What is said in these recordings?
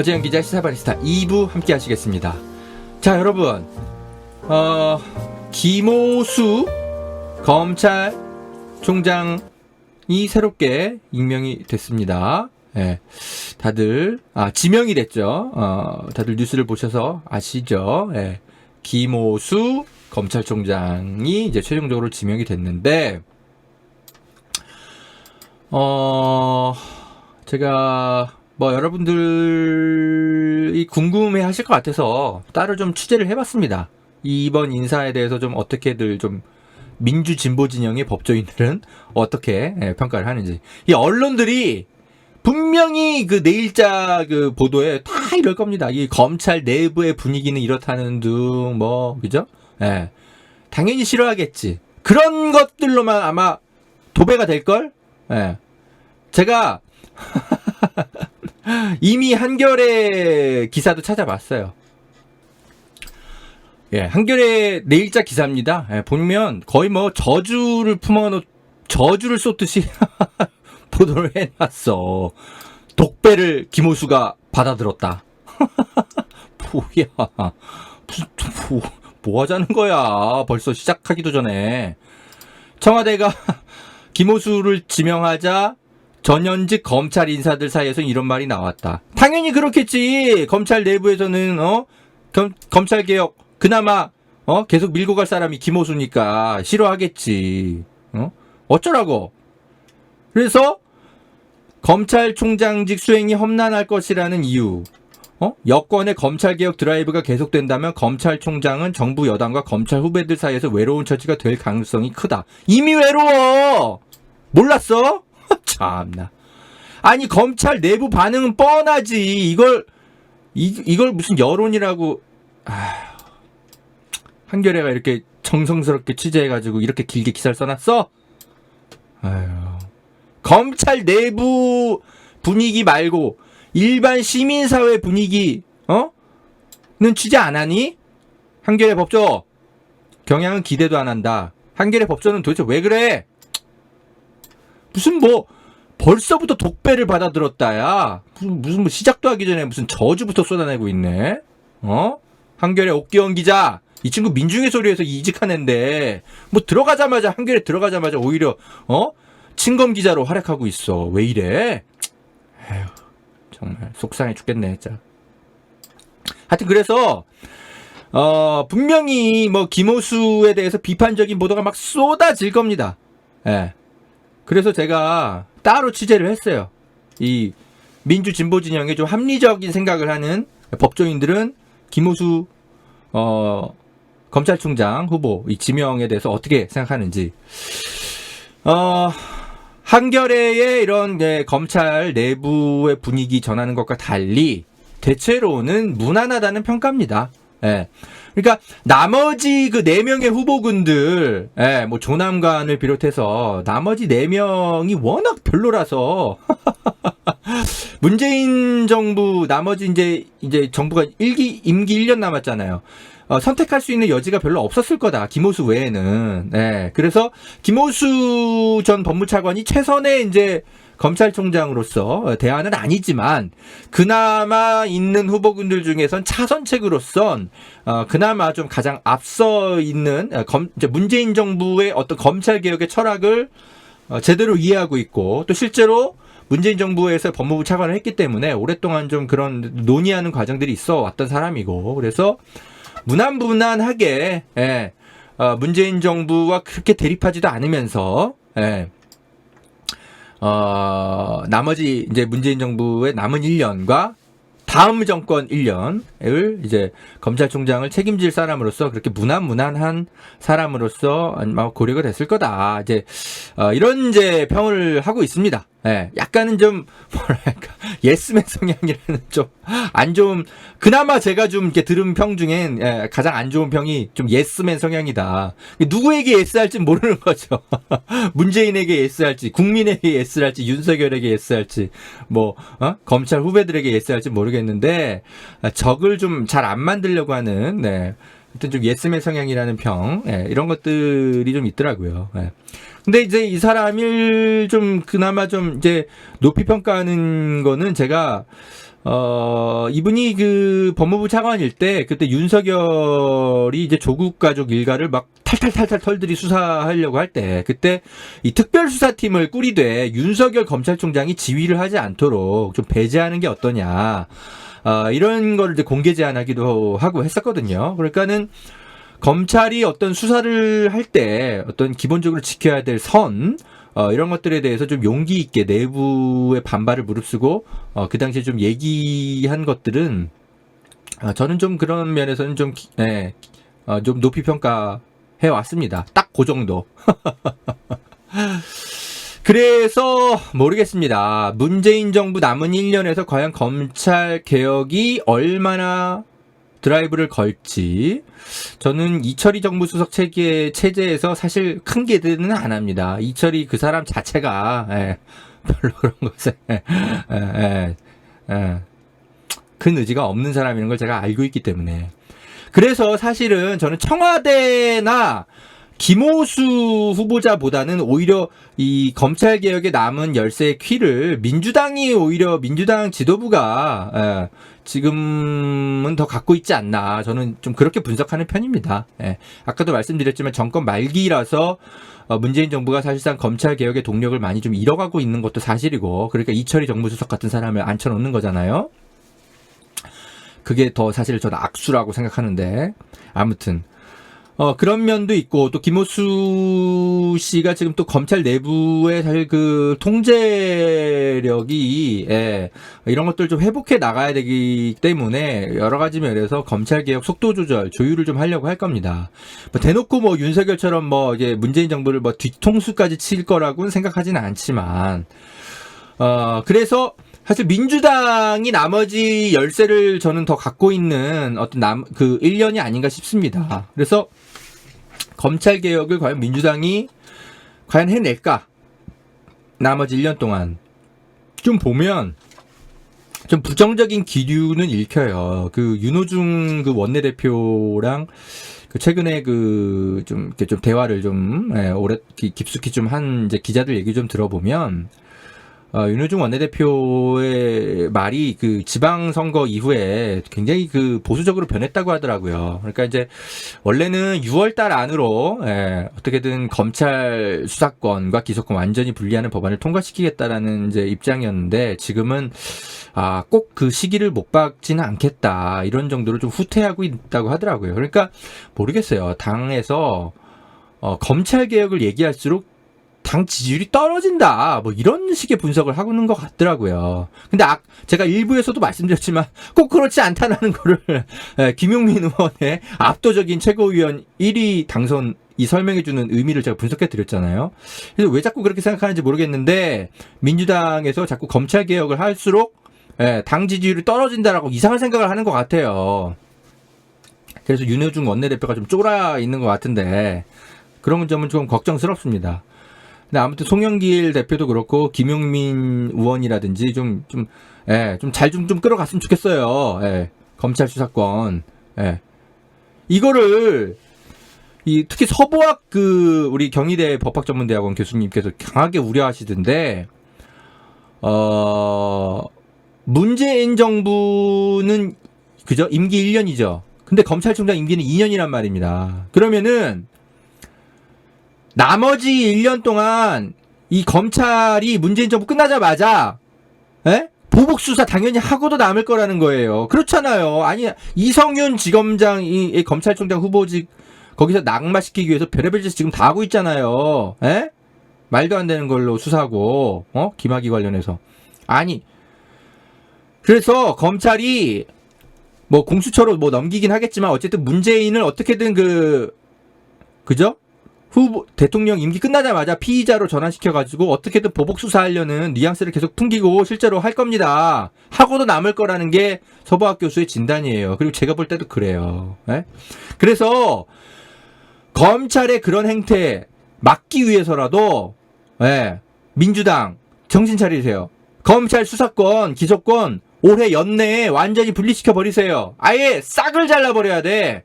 네, 허재영 기자 시사바리스타 2부 함께 하시겠습니다. 자, 여러분. 어, 김호수 검찰 총장이 새롭게 임명이 됐습니다. 예. 다들, 아, 지명이 됐죠. 어, 다들 뉴스를 보셔서 아시죠. 예. 김호수 검찰총장이 이제 최종적으로 지명이 됐는데, 어, 제가 뭐 여러분들이 궁금해 하실 것 같아서 따로 좀 취재를 해봤습니다. 이번 인사에 대해서 좀 어떻게들 좀 민주 진보 진영의 법조인들은 어떻게 예, 평가를 하는지. 이 언론들이 분명히 그 내일자 그 보도에 다 이럴 겁니다. 이 검찰 내부의 분위기는 이렇다는 둥, 뭐, 그죠? 예. 당연히 싫어하겠지. 그런 것들로만 아마 도배가 될걸? 예. 제가 이미 한겨레 기사도 찾아봤어요. 예, 한겨레 내일자 기사입니다. 예, 보면 거의 뭐 저주를 품어놓, 저주를 쏟듯이 보도를 해놨어. 독배를 김호수가 받아들었다. 뭐야. 뭐, 뭐 하자는 거야. 벌써 시작하기도 전에. 청와대가 김호수를 지명하자 전현직 검찰 인사들 사이에서 이런 말이 나왔다. 당연히 그렇겠지. 검찰 내부에서는 어 검, 검찰 개혁 그나마 어 계속 밀고 갈 사람이 김호수니까 싫어하겠지. 어 어쩌라고. 그래서 검찰총장직 수행이 험난할 것이라는 이유. 어? 여권의 검찰개혁 드라이브가 계속된다면 검찰총장은 정부 여당과 검찰 후배들 사이에서 외로운 처지가 될 가능성이 크다. 이미 외로워! 몰랐어? 참나. 아니, 검찰 내부 반응은 뻔하지. 이걸, 이, 이걸 무슨 여론이라고, 아휴. 한겨레가 이렇게 정성스럽게 취재해가지고 이렇게 길게 기사를 써놨어? 아휴. 검찰 내부 분위기 말고 일반 시민사회 분위기 어? 는 취재 안 하니? 한겨레 법조 경향은 기대도 안 한다. 한겨레 법조는 도대체 왜 그래? 무슨 뭐 벌써부터 독배를 받아들었다야. 무슨 뭐 시작도 하기 전에 무슨 저주부터 쏟아내고 있네. 어? 한겨레 옥기원 기자. 이 친구 민중의 소리에서 이직한 앤데 뭐 들어가자마자 한겨레 들어가자마자 오히려 어? 친검 기자로 활약하고 있어. 왜 이래? 에휴, 정말 속상해 죽겠네, 진짜. 하여튼 그래서 어, 분명히 뭐 김호수에 대해서 비판적인 보도가 막 쏟아질 겁니다. 예. 그래서 제가 따로 취재를 했어요. 이 민주 진보 진영에 좀 합리적인 생각을 하는 법조인들은 김호수 어, 검찰총장 후보 이 지명에 대해서 어떻게 생각하는지. 어, 한겨레의 이런 네, 검찰 내부의 분위기 전하는 것과 달리 대체로는 무난하다는 평가입니다. 예. 그러니까 나머지 그 네 명의 후보군들, 예, 뭐 조남관을 비롯해서 나머지 네 명이 워낙 별로라서 문재인 정부 나머지 이제 이제 정부가 일기 임기 1년 남았잖아요. 어, 선택할 수 있는 여지가 별로 없었을 거다. 김호수 외에는. 네. 그래서 김호수 전 법무차관이 최선의 이제 검찰총장으로서 대안은 아니지만 그나마 있는 후보군들 중에선 차선책으로선 어, 그나마 좀 가장 앞서 있는 어, 문재인 정부의 어떤 검찰 개혁의 철학을 어, 제대로 이해하고 있고 또 실제로 문재인 정부에서 법무부 차관을 했기 때문에 오랫동안 좀 그런 논의하는 과정들이 있어 왔던 사람이고 그래서 무난무난하게 예, 어, 문재인 정부와 그렇게 대립하지도 않으면서 예, 어, 나머지 이제 문재인 정부의 남은 1년과 다음 정권 1년을 이제 검찰총장을 책임질 사람으로서 그렇게 무난무난한 사람으로서 고려가 됐을 거다. 이제 어, 이런 이제 평을 하고 있습니다. 예, 약간은 좀 뭐랄까 예스맨 성향이라는 좀 안 좋은 그나마 제가 좀 이렇게 들은 평 중엔 예, 가장 안 좋은 평이 좀 예스맨 성향이다. 누구에게 예스할지 모르는 거죠. 문재인에게 예스할지, 국민에게 예스할지, 윤석열에게 예스할지, 뭐 어? 검찰 후배들에게 예스할지 모르겠는데 아, 적을 좀 잘 안 만들려고 하는 네. 하여튼 좀 예스맨 성향이라는 평, 예, 이런 것들이 좀 있더라고요. 예. 근데 이제 이 사람을 좀 그나마 좀 이제 높이 평가하는 거는 제가 어, 이분이 그 법무부 차관일 때 그때 윤석열이 이제 조국 가족 일가를 막 탈탈탈탈 털들이 수사하려고 할 때 그때 이 특별수사팀을 꾸리되 윤석열 검찰총장이 지휘를 하지 않도록 좀 배제하는 게 어떠냐. 아, 이런 거를 이제 공개 제안하기도 하고 했었거든요. 그러니까는 검찰이 어떤 수사를 할 때 어떤 기본적으로 지켜야 될 선, 어, 이런 것들에 대해서 좀 용기 있게 내부의 반발을 무릅쓰고, 어, 그 당시에 좀 얘기한 것들은, 아, 저는 좀 그런 면에서는 좀, 기- 예, 어, 좀 높이 평가해 왔습니다. 딱 그 정도. 그래서 모르겠습니다. 문재인 정부 남은 1년에서 과연 검찰 개혁이 얼마나 드라이브를 걸지. 저는 이철이 정부 수석 체계 체제에서 사실 큰 기대는 안 합니다. 이철이 그 사람 자체가 예, 별로 그런 것에 예, 예, 예, 큰 의지가 없는 사람이라는 걸 제가 알고 있기 때문에. 그래서 사실은 저는 청와대나 김호수 후보자보다는 오히려 이 검찰 개혁에 남은 열쇠의 퀴를 민주당이 오히려 민주당 지도부가 예, 지금은 더 갖고 있지 않나 저는 좀 그렇게 분석하는 편입니다. 예. 아까도 말씀드렸지만 정권 말기라서 어, 문재인 정부가 사실상 검찰 개혁의 동력을 많이 좀 잃어가고 있는 것도 사실이고 그러니까 이철이 정무수석 같은 사람을 앉혀놓는 거잖아요. 그게 더 사실 저는 악수라고 생각하는데 아무튼 어 그런 면도 있고 또 김호수 씨가 지금 또 검찰 내부의 사실 그 통제력이 예, 이런 것들 좀 회복해 나가야 되기 때문에 여러 가지 면에서 검찰 개혁 속도 조절 조율을 좀 하려고 할 겁니다. 뭐 대놓고 뭐 윤석열처럼 뭐 이제 문재인 정부를 뭐 뒤통수까지 칠 거라고는 생각하지는 않지만 어 그래서 사실 민주당이 나머지 열쇠를 저는 더 갖고 있는 어떤 남, 그 1년이 아닌가 싶습니다. 그래서 검찰 개혁을 과연 민주당이 과연 해낼까? 나머지 1년 동안. 좀 보면 좀 부정적인 기류는 읽혀요. 그 윤호중 그 원내대표랑 그 최근에 그 좀 이렇게 좀 대화를 좀 예, 오래 기- 깊숙이 좀 한 이제 기자들 얘기 좀 들어보면 어, 윤호중 원내대표의 말이 그 지방선거 이후에 굉장히 그 보수적으로 변했다고 하더라고요. 그러니까 이제 원래는 6월달 안으로 예, 어떻게든 검찰 수사권과 기소권 완전히 분리하는 법안을 통과시키겠다라는 이제 입장이었는데 지금은 아, 꼭 그 시기를 못 박지는 않겠다. 이런 정도로 좀 후퇴하고 있다고 하더라고요. 그러니까 모르겠어요. 당에서 어, 검찰 개혁을 얘기할수록 당 지지율이 떨어진다. 뭐 이런 식의 분석을 하고 있는 것 같더라고요. 근데 아, 제가 일부에서도 말씀드렸지만 꼭 그렇지 않다는 거를 예, 김용민 의원의 압도적인 최고위원 1위 당선 이 설명해주는 의미를 제가 분석해 드렸잖아요. 그래서 왜 자꾸 그렇게 생각하는지 모르겠는데 민주당에서 자꾸 검찰 개혁을 할수록 예, 당 지지율이 떨어진다라고 이상한 생각을 하는 것 같아요. 그래서 윤여중 원내대표가 좀 쫄아 있는 것 같은데 그런 점은 좀 걱정스럽습니다. 근데 아무튼 송영길 대표도 그렇고 김용민 의원이라든지 좀 좀 예, 좀 잘 좀 좀 끌어갔으면 좋겠어요. 예. 검찰 수사권. 예. 이거를 이 특히 서보학 그 우리 경희대 법학전문대학원 교수님께서 강하게 우려하시던데 어 문재인 정부는 그죠? 임기 1년이죠. 근데 검찰총장 임기는 2년이란 말입니다. 그러면은 나머지 1년 동안 이 검찰이 문재인 정부 끝나자마자 에? 보복 수사 당연히 하고도 남을 거라는 거예요. 그렇잖아요. 아니 이성윤 지검장 이, 이 검찰총장 후보직 거기서 낙마시키기 위해서 별의별 짓 지금 다 하고 있잖아요. 에? 말도 안 되는 걸로 수사하고 어? 김학의 관련해서 아니 그래서 검찰이 뭐 공수처로 뭐 넘기긴 하겠지만 어쨌든 문재인을 어떻게든 그 그죠? 후보 대통령 임기 끝나자마자 피의자로 전환시켜 가지고 어떻게든 보복 수사하려는 뉘앙스를 계속 풍기고 실제로 할 겁니다. 하고도 남을 거라는 게 서보학 교수의 진단이에요. 그리고 제가 볼 때도 그래요. 예? 그래서 검찰의 그런 행태 막기 위해서라도 예, 민주당 정신 차리세요. 검찰 수사권, 기소권 올해 연내에 완전히 분리시켜 버리세요. 아예 싹을 잘라 버려야 돼.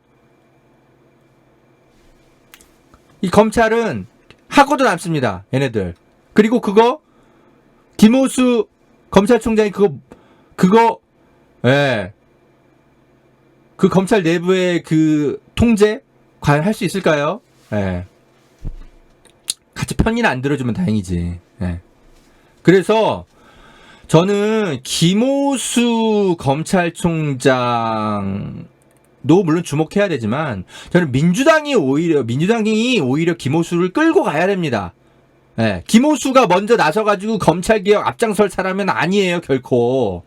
이 검찰은 하고도 남습니다. 얘네들. 그리고 그거 김호수 검찰총장이 그거 그거 예. 그 검찰 내부의 그 통제 과연 할 수 있을까요? 예. 같이 편의는 안 들어주면 다행이지. 예. 그래서 저는 김호수 검찰총장 도 물론 주목해야 되지만 저는 민주당이 오히려 민주당이 오히려 김호수를 끌고 가야 됩니다. 예. 김호수가 먼저 나서가지고 검찰 개혁 앞장설 사람은 아니에요 결코.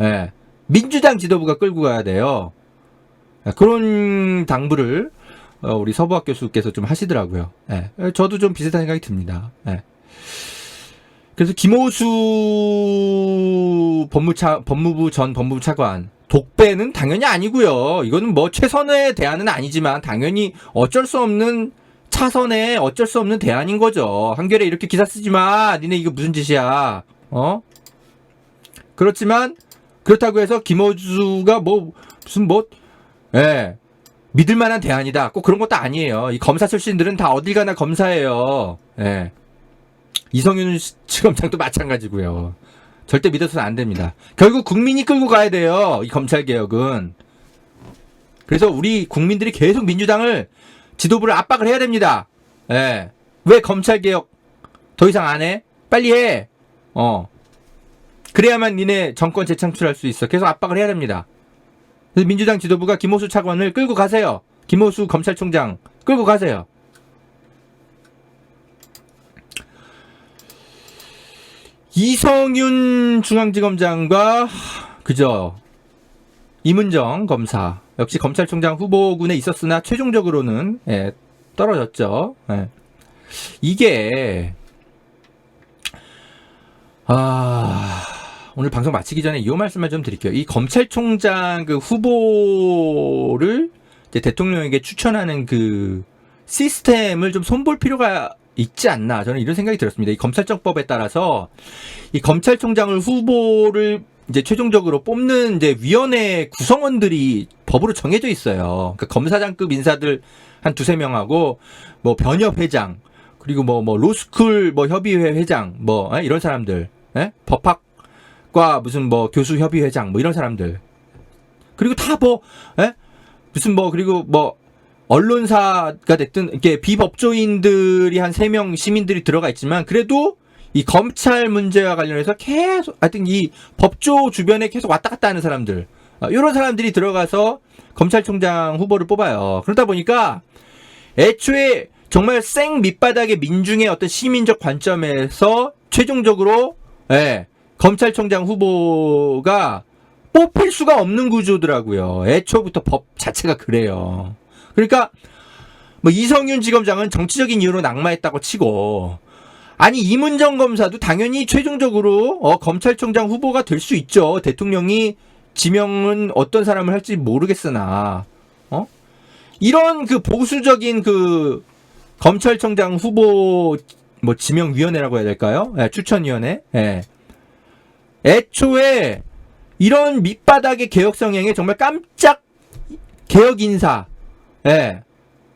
예. 민주당 지도부가 끌고 가야 돼요. 예, 그런 당부를 어, 우리 서부학 교수께서 좀 하시더라고요. 예. 저도 좀 비슷한 생각이 듭니다. 예. 그래서 김호수 법무차, 법무부 전 법무부 차관 독배는 당연히 아니고요. 이거는 뭐 최선의 대안은 아니지만 당연히 어쩔 수 없는 차선의 어쩔 수 없는 대안인 거죠. 한겨레 이렇게 기사 쓰지 마. 니네 이거 무슨 짓이야. 어? 그렇지만 그렇다고 해서 김호수가 뭐 무슨 뭐 예. 믿을 만한 대안이다. 꼭 그런 것도 아니에요. 이 검사 출신들은 다 어딜 가나 검사예요. 예. 이성윤 시- 지검장도 마찬가지고요. 절대 믿어서는 안 됩니다. 결국 국민이 끌고 가야 돼요. 이 검찰 개혁은. 그래서 우리 국민들이 계속 민주당을 지도부를 압박을 해야 됩니다. 예. 왜 검찰 개혁 더 이상 안 해? 빨리 해. 어. 그래야만 니네 정권 재창출할 수 있어. 계속 압박을 해야 됩니다. 민주당 지도부가 김호수 차관을 끌고 가세요. 김호수 검찰총장 끌고 가세요. 이성윤 중앙지검장과 그죠 이문정 검사 역시 검찰총장 후보군에 있었으나 최종적으로는 예, 떨어졌죠. 예. 이게 아 오늘 방송 마치기 전에 이 말씀을 좀 드릴게요. 이 검찰총장 그 후보를 대통령에게 추천하는 그 시스템을 좀 손볼 필요가 있지 않나 저는 이런 생각이 들었습니다. 이 검찰청법에 따라서 이 검찰총장을 후보를 이제 최종적으로 뽑는 이제 위원회 구성원들이 법으로 정해져 있어요. 그러니까 검사장급 인사들 한 두세 명하고 뭐 변협 회장 그리고 뭐뭐 로스쿨 뭐 협의회 회장 뭐 에? 이런 사람들 에? 법학과 무슨 뭐 교수 협의 회장 뭐 이런 사람들 그리고 다 뭐 무슨 뭐 그리고 뭐 언론사가 됐든 이렇게 비법조인들이 한 세 명 시민들이 들어가 있지만 그래도 이 검찰 문제와 관련해서 계속 하여튼 이 법조 주변에 계속 왔다 갔다 하는 사람들 이런 사람들이 들어가서 검찰총장 후보를 뽑아요. 그러다 보니까 애초에 정말 생 밑바닥의 민중의 어떤 시민적 관점에서 최종적으로 예, 검찰총장 후보가 뽑힐 수가 없는 구조더라고요. 애초부터 법 자체가 그래요. 그러니까 뭐 이성윤 지검장은 정치적인 이유로 낙마했다고 치고 아니 이문정 검사도 당연히 최종적으로 어, 검찰총장 후보가 될 수 있죠. 대통령이 지명은 어떤 사람을 할지 모르겠으나 어 이런 그 보수적인 그 검찰총장 후보 뭐 지명위원회라고 해야 될까요? 예, 추천위원회. 예. 애초에 이런 밑바닥의 개혁 성향에 정말 깜짝 개혁 인사. 예.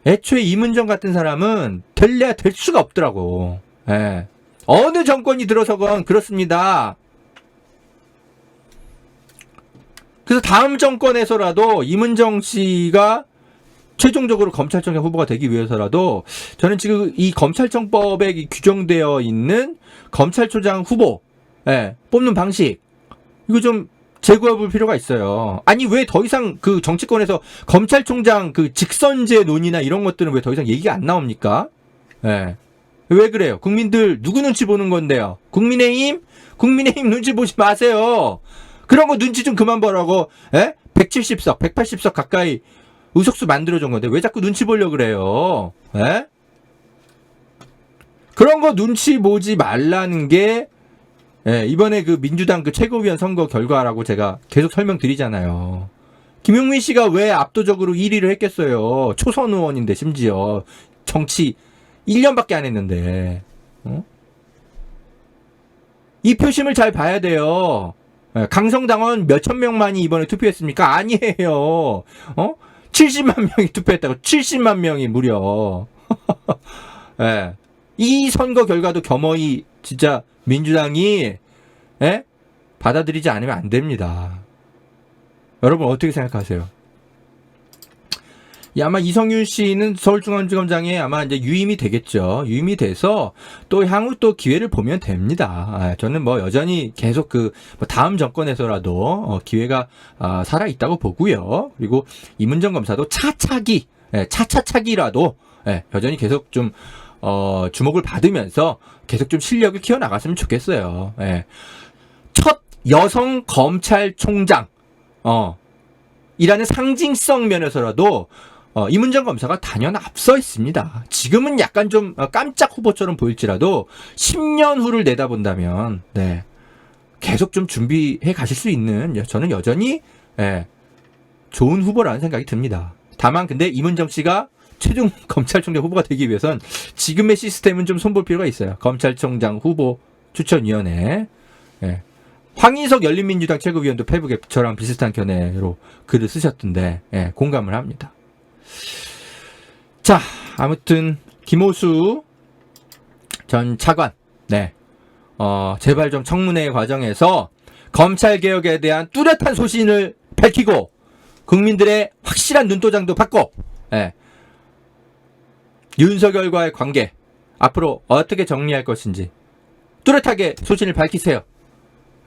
애초에 이문정 같은 사람은 될래야 될 수가 없더라고. 예. 어느 정권이 들어서건 그렇습니다. 그래서 다음 정권에서라도 이문정 씨가 최종적으로 검찰총장 후보가 되기 위해서라도 저는 지금 이 검찰청법에 이 규정되어 있는 검찰총장 후보 예, 뽑는 방식 이거 좀 재고해 볼 필요가 있어요. 아니 왜 더 이상 그 정치권에서 검찰총장 그 직선제 논의나 이런 것들은 왜 더 이상 얘기가 안 나옵니까? 예. 왜 그래요? 국민들 누구 눈치 보는 건데요? 국민의힘? 국민의힘 눈치 보지 마세요. 그런 거 눈치 좀 그만 보라고. 예? 170석, 180석 가까이 의석수 만들어준 건데 왜 자꾸 눈치 보려 그래요? 예? 그런 거 눈치 보지 말라는 게 예, 이번에 그 민주당 그 최고위원 선거 결과라고 제가 계속 설명드리잖아요. 김용민 씨가 왜 압도적으로 1위를 했겠어요? 초선 의원인데 심지어 정치 1년밖에 안 했는데. 어? 이 표심을 잘 봐야 돼요. 예, 강성당원 몇천 명만이 이번에 투표했습니까? 아니에요. 어? 70만 명이 투표했다고 70만 명이 무려. 예. 이 선거 결과도 겸허히 진짜 민주당이 예? 받아들이지 않으면 안 됩니다. 여러분 어떻게 생각하세요? 이 아마 이성윤 씨는 서울중앙지검장에 아마 이제 유임이 되겠죠. 유임이 돼서 또 향후 또 기회를 보면 됩니다. 아, 저는 뭐 여전히 계속 그뭐 다음 정권에서라도 어, 기회가 아, 살아 있다고 보고요. 그리고 이문정 검사도 차차기, 예, 차차차기라도 예, 여전히 계속 좀 어, 주목을 받으면서 계속 좀 실력을 키워 나갔으면 좋겠어요. 예. 첫 여성 검찰총장, 어, 이라는 상징성 면에서라도 어, 이문정 검사가 단연 앞서 있습니다. 지금은 약간 좀 어, 깜짝 후보처럼 보일지라도 10년 후를 내다본다면 네. 계속 좀 준비해 가실 수 있는 여- 저는 여전히 예, 좋은 후보라는 생각이 듭니다. 다만 근데 이문정 씨가 최종 검찰총장 후보가 되기 위해선 지금의 시스템은 좀 손볼 필요가 있어요. 검찰총장 후보 추천위원회. 예. 황인석 열린민주당 최고위원도 페북에 저랑 비슷한 견해로 글을 쓰셨던데 예, 공감을 합니다. 자, 아무튼 김호수 전 차관, 네, 어, 제발 좀 청문회 과정에서 검찰 개혁에 대한 뚜렷한 소신을 밝히고 국민들의 확실한 눈도장도 받고, 예, 윤석열과의 관계 앞으로 어떻게 정리할 것인지 뚜렷하게 소신을 밝히세요.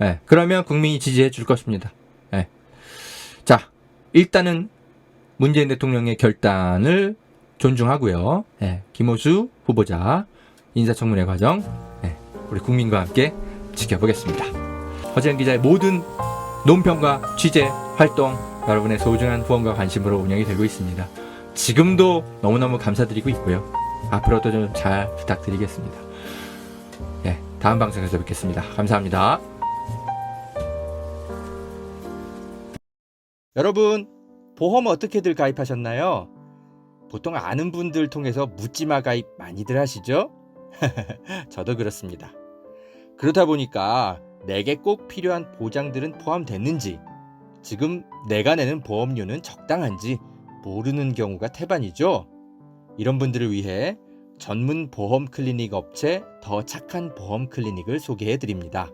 예, 그러면 국민이 지지해 줄 것입니다. 예. 자, 일단은 문재인 대통령의 결단을 존중하고요. 예, 김호수 후보자 인사청문회 과정 예, 우리 국민과 함께 지켜보겠습니다. 허재현 기자의 모든 논평과 취재 활동 여러분의 소중한 후원과 관심으로 운영이 되고 있습니다. 지금도 너무너무 감사드리고 있고요. 앞으로도 좀 잘 부탁드리겠습니다. 예, 다음 방송에서 뵙겠습니다. 감사합니다. 여러분, 보험 어떻게들 가입하셨나요? 보통 아는 분들 통해서 묻지마 가입 많이들 하시죠? 저도 그렇습니다. 그러다 보니까 내게 꼭 필요한 보장들은 포함됐는지, 지금 내가 내는 보험료는 적당한지 모르는 경우가 태반이죠. 이런 분들을 위해 전문 보험 클리닉 업체 더 착한 보험 클리닉을 소개해 드립니다.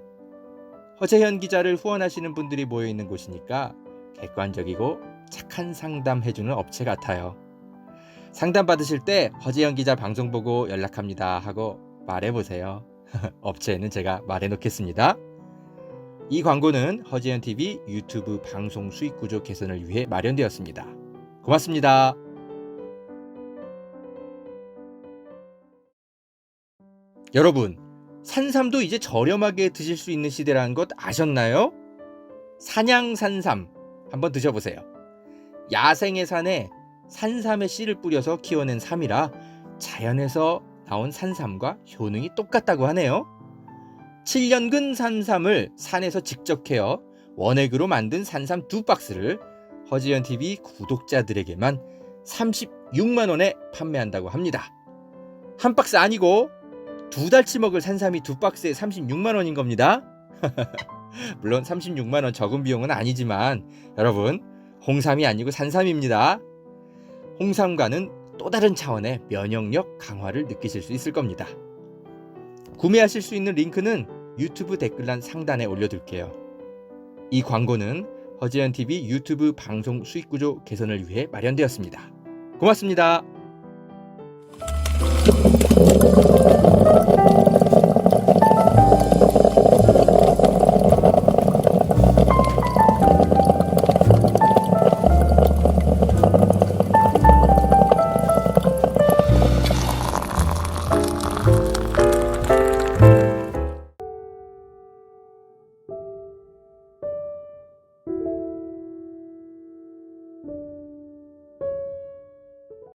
허재현 기자를 후원하시는 분들이 모여 있는 곳이니까 객관적이고 착한 상담 해주는 업체 같아요. 상담 받으실 때 허재현 기자 방송 보고 연락합니다 하고 말해보세요. 업체에는 제가 말해놓겠습니다. 이 광고는 허재현 TV 유튜브 방송 수익 구조 개선을 위해 마련되었습니다. 고맙습니다. 여러분, 산삼도 이제 저렴하게 드실 수 있는 시대라는 것 아셨나요? 산양산삼 한번 드셔보세요. 야생의 산에 산삼의 씨를 뿌려서 키워낸 삼이라 자연에서 나온 산삼과 효능이 똑같다고 하네요. 7년근 산삼을 산에서 직접 캐어 원액으로 만든 산삼 두 박스를 허지연 TV 구독자들에게만 36만 원에 판매한다고 합니다. 한 박스 아니고 두 달치 먹을 산삼이 두 박스에 36만 원인 겁니다. 물론 36만 원 적은 비용은 아니지만 여러분 홍삼이 아니고 산삼입니다. 홍삼과는 또 다른 차원의 면역력 강화를 느끼실 수 있을 겁니다. 구매하실 수 있는 링크는 유튜브 댓글란 상단에 올려둘게요. 이 광고는 허지연 TV 유튜브 방송 수익 구조 개선을 위해 마련되었습니다. 고맙습니다.